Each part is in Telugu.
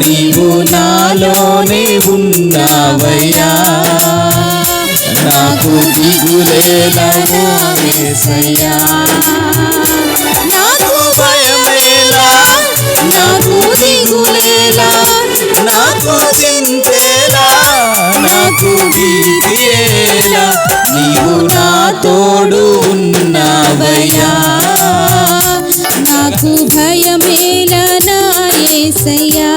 నీవు నాలోనే ఉన్నావయ్యా. నాకు దిగులేలనా యేసయ్యా నాకు భయమేలా నాకు దిగులేలా నాకు చింతేలా నాకు భీతియేలా నీవు నా తోడు ఉన్నావయ్యా. నాకు భయమే ఏసయ్యా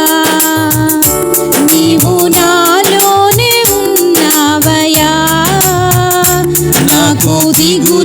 నీవు నాలోనే ఉన్నావయా నాకు దిగు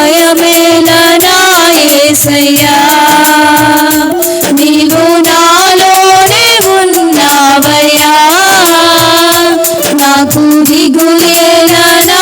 నాకు భయమేలనా యేసయ్యా నీవు నాలోనే ఉన్నావయ్యా నాకు దిగులేలనా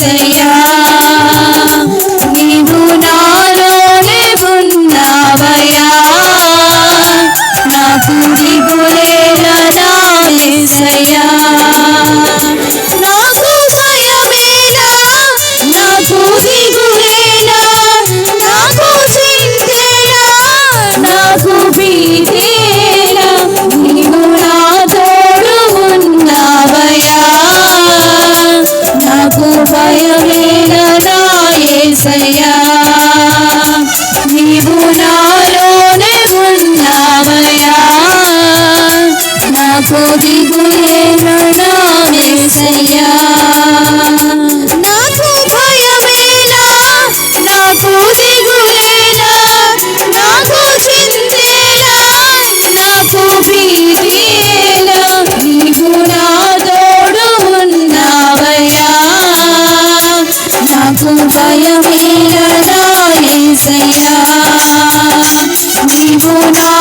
say yeah. 你不能